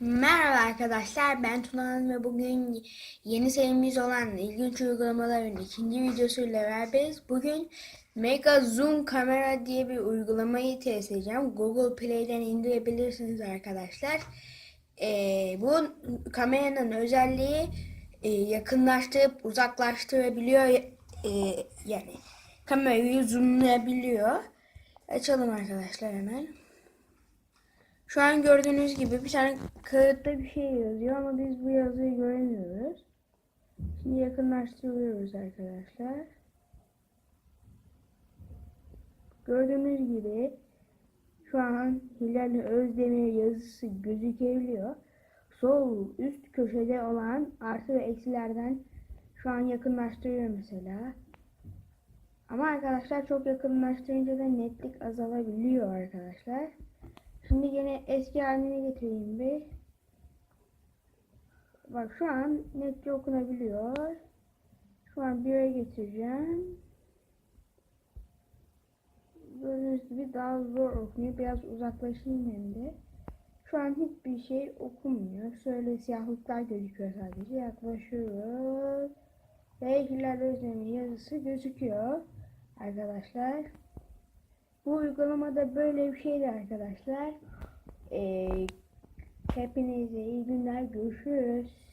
Merhaba arkadaşlar ben Tunan ve bugün yeni serimiz olan ilginç uygulamaların ikinci videosuyla beraberiz. Bugün Mega Zoom Kamera diye bir uygulamayı test edeceğim. Google Play'den indirebilirsiniz arkadaşlar. Ee, bu kameranın özelliği e, yakınlaştırıp uzaklaştırabiliyor. Ee, yani kamerayı zoomlayabiliyor. Açalım arkadaşlar hemen. Şu an gördüğünüz gibi bir tane kağıtta bir şey yazıyor ama biz bu yazıyı göremiyoruz. Şimdi yakınlaştırıyoruz arkadaşlar. Gördüğünüz gibi şu an Hilal Özdemir yazısı gözükebiliyor. Sol üst köşede olan artı ve eksilerden şu an yakınlaştırıyor mesela. Ama arkadaşlar çok yakınlaştırınca da netlik azalabiliyor arkadaşlar. Şimdi yine eski haline getireyim bir. Bak şu an netçe okunabiliyor. Şu an bire getireceğim. Gördüğünüz gibi daha zor okunuyor. Biraz uzaklaşayım hem de. Şu an hiçbir şey okunmuyor. Şöyle siyahlıklar gözüküyor sadece. Yaklaşıyoruz. Ve Hilal yazısı gözüküyor. Arkadaşlar. Bu uygulamada böyle bir şeydi arkadaşlar. Ee, hepinize iyi günler. Görüşürüz.